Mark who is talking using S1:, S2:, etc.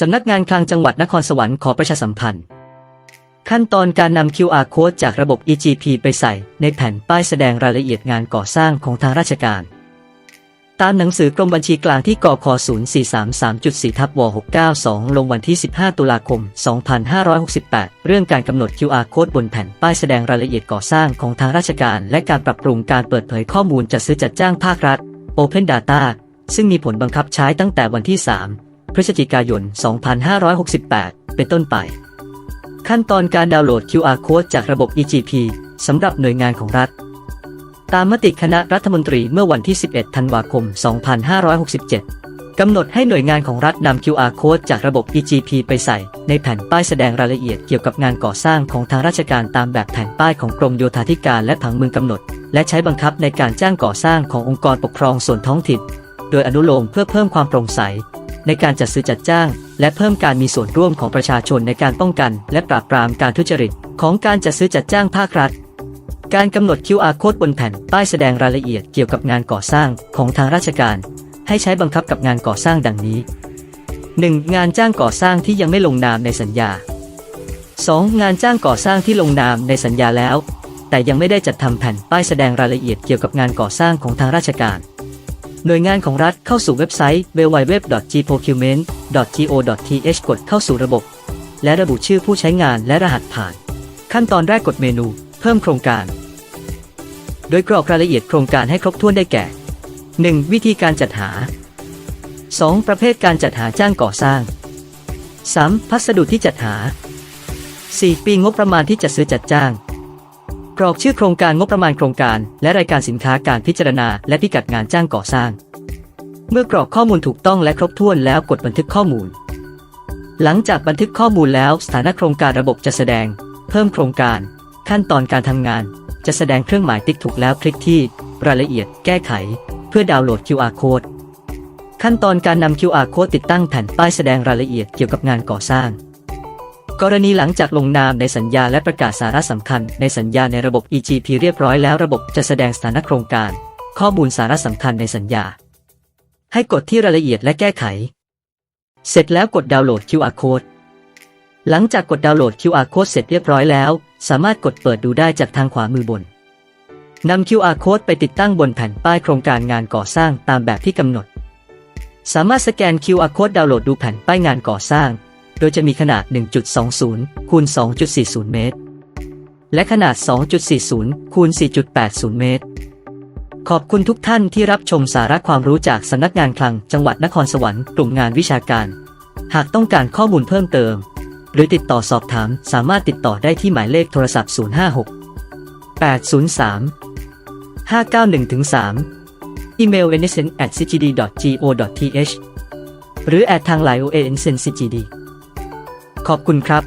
S1: สำนักงานคลังจังหวัดนครสวรรค์ขอประชาสัมพันธ์ ขั้นตอนการนำ QR code จากระบบ EGP ไปใส่ในแผ่นป้ายแสดงรายละเอียดงานก่อสร้างของทางราชการ ตามหนังสือกรมบัญชีกลางที่กค0433.4ทับว692 ลงวันที่ 15 ตุลาคม 2568 เรื่องการกำหนด QR code บนแผ่นป้ายแสดงรายละเอียดก่อสร้างของทางราชการ และการปรับปรุงการเปิดเผยข้อมูลจัดซื้อจัดจ้างภาครัฐ Open Data ซึ่งมีผลบังคับใช้ตั้งแต่วันที่ 3 พฤศจิกายน 2568 เป็นต้นไป ขั้นตอนการดาวน์โหลด QR code จากระบบ EGP สำหรับหน่วยงานของรัฐ ตามมติคณะรัฐมนตรีเมื่อวันที่ 11 ธันวาคม 2567 กำหนดให้หน่วยงานของรัฐนำ QR code จากระบบ EGP ไปใส่ ในแผ่นป้ายแสดงรายละเอียดเกี่ยวกับงานก่อสร้างของทางราชการตามแบบแผ่นป้ายของกรมโยธาธิการและผังเมืองกำหนด และใช้บังคับในการจ้างก่อสร้างขององค์กรปกครองส่วนท้องถิ่น โดยอนุโลมเพื่อเพิ่มความโปร่งใส ในการจัดซื้อจัดจ้าง และเพิ่มการมีส่วนร่วมของประชาชนในการป้องกัน และปราบปรามการทุจริต ของการจัดซื้อจัดจ้างภาครัฐ การกำหนด QR code บนแผ่นป้ายแสดงรายละเอียดเกี่ยวกับงานก่อสร้างของทางราชการ ให้ใช้บังคับกับงานก่อสร้างดังนี้ 1. งานจ้างก่อสร้างที่ยังไม่ลงนามในสัญญา 2. งานจ้างก่อสร้างที่ลงนามในสัญญาแล้ว แต่ยังไม่ได้จัดทำแผ่นป้ายแสดงรายละเอียดเกี่ยวกับงานก่อสร้างของทางราชการ หน่วยงานของรัฐเข้าสู่เว็บไซต์ www.gprocurement.go.th กดเข้าสู่ระบบ และระบุชื่อผู้ใช้งานและรหัสผ่าน ขั้นตอนแรกกดเมนู เพิ่มโครงการ โดยกรอกรายละเอียดโครงการให้ครบถ้วนได้แก่ 1. วิธีการจัดหา 2. ประเภทการจัดหาจ้างก่อสร้าง 3. พัสดุที่จัดหา 4. ปีงบประมาณที่จัดซื้อจัดจ้าง กรอกชื่อโครงการงบประมาณโครงการ และรายการสินค้าการพิจารณา และพิกัดงานจ้างก่อสร้าง เมื่อกรอกข้อมูลถูกต้องและครบถ้วนแล้วกดบันทึกข้อมูล หลังจากบันทึกข้อมูลแล้วสถานะโครงการระบบจะแสดง เพิ่มโครงการ ขั้นตอนการทำงาน จะแสดงเครื่องหมายติ๊กถูกแล้วคลิกที่ รายละเอียด แก้ไข เพื่อดาวน์โหลด QR code ขั้นตอนการนำ QR code ติดตั้งแผ่นป้ายแสดงรายละเอียดเกี่ยวกับงานก่อสร้าง กรณีหลังจากลงนามในสัญญาและประกาศสาระสำคัญ ในสัญญาในระบบ EGP เรียบร้อยแล้วระบบจะแสดงสถานะโครงการ ข้อมูลสาระสำคัญในสัญญา ให้กดที่รายละเอียดและแก้ไข เสร็จแล้วกดดาวน์โหลด QR code หลังจากกดดาวน์โหลด QR code เสร็จเรียบร้อยแล้ว สามารถกดเปิดดูได้จากทางขวามือบนนำ QR code ไปติดตั้งบนแผ่นป้ายโครงการงานก่อสร้างตามแบบที่กำหนด สามารถสแกน QR code ดาวน์โหลดดูแผ่นป้ายงานก่อสร้าง โดยจะมีขนาด 1.20 คูณ 2.40 เมตร และขนาด 2.40 คูณ 4.80 เมตร ขอบคุณทุกท่านที่รับชมสาระความรู้จากสำนักงานคลังจังหวัดนครสวรรค์กลุ่มงานวิชาการ หากต้องการข้อมูลเพิ่มเติม หรือติดต่อสอบถามสามารถติดต่อได้ที่หมายเลขโทรศัพท์ 056 803 591-3 อีเมล nsn at cgd.go.th หรือแอดทางไลน์ oansn cgd ขอบคุณครับ